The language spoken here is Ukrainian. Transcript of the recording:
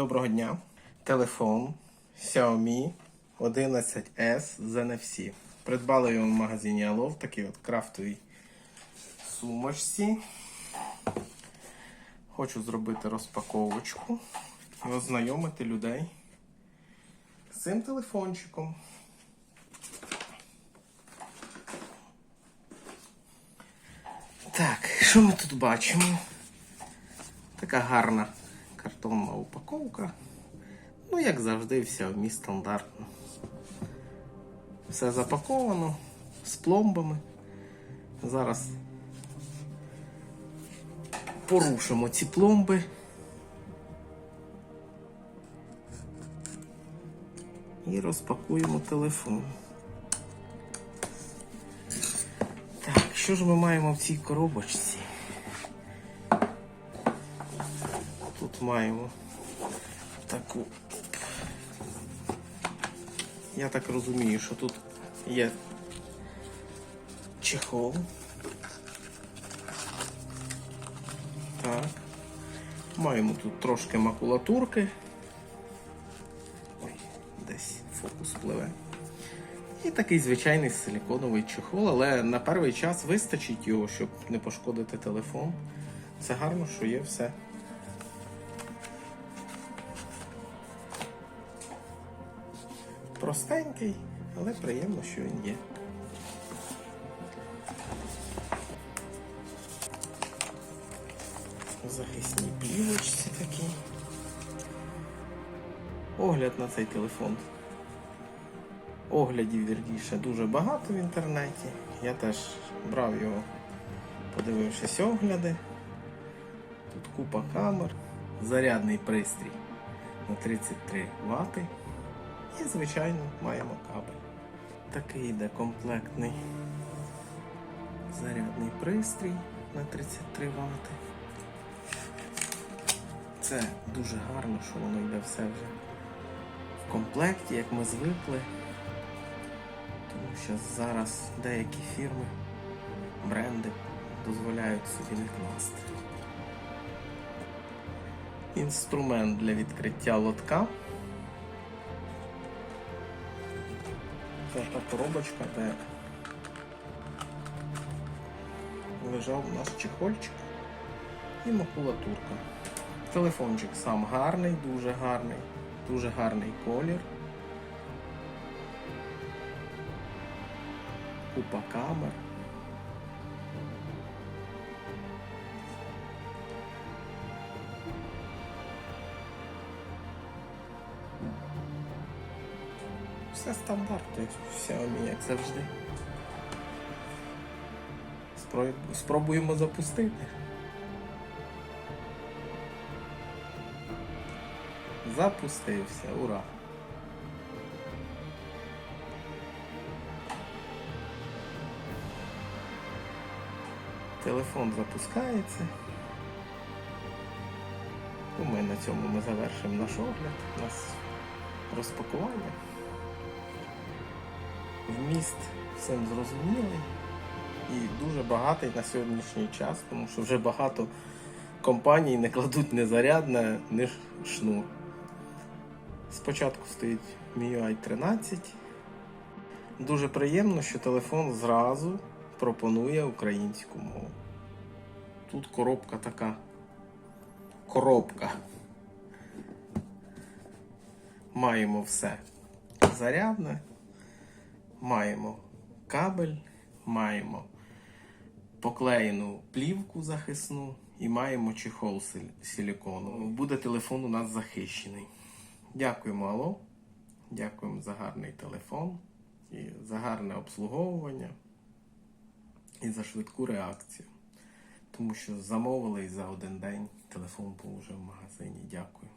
Доброго дня. Телефон Xiaomi 11S з NFC. Придбали його в магазині Allo в такій от крафтовій сумочці. Хочу зробити розпаковочку і ознайомити людей з цим телефончиком. Так, що ми тут бачимо? Така гарна картонна упаковка. Ну, як завжди, вся в мій стандартно. Все запаковано з пломбами. Зараз порушимо ці пломби. І розпакуємо телефон. Так, що ж ми маємо в цій коробочці? Маємо таку. Я так розумію, що тут є чехол. Так. Маємо тут трошки макулатурки. Ой, десь фокус пливе. І такий звичайний силіконовий чехол, але на перший час вистачить його, щоб не пошкодити телефон. Це гарно, що є все. Простенький, але приємно, що він є. В захисній плівочці такі. Огляд на цей телефон. Оглядів, вірніше, дуже багато в інтернеті. Я теж брав його, подивившись огляди. Тут купа камер, зарядний пристрій на 33 Вт. І, звичайно, маємо кабель. Такий йде комплектний зарядний пристрій на 33 Вт. Це дуже гарно, що воно йде все вже в комплекті, як ми звикли. Тому що зараз деякі фірми, бренди дозволяють собі не класти. Інструмент для відкриття лотка. Це та коробочка, де лежав у нас чехольчик і макулатурка. Телефончик сам гарний, дуже гарний, дуже гарний колір. Купа камер. Все стандартно, Xiaomi, як завжди. Спробуємо запустити. Запустився, ура! Телефон запускається. Думаю, на цьому ми завершимо наш огляд. У нас розпакування. Вміст всім зрозумілий і дуже багатий на сьогоднішній час, тому що вже багато компаній не кладуть не зарядне, ш- шнур. Спочатку стоїть MIUI 13. Дуже приємно, що телефон зразу пропонує українську мову. Тут коробка така. Коробка. Маємо все зарядне, маємо кабель, маємо поклеєну плівку захисну і маємо чехол силіконовий. Буде телефон у нас захищений. Дякуємо, Алло. Дякуємо за гарний телефон і за гарне обслуговування і за швидку реакцію. Тому що замовили і за один день телефон був уже в магазині. Дякую.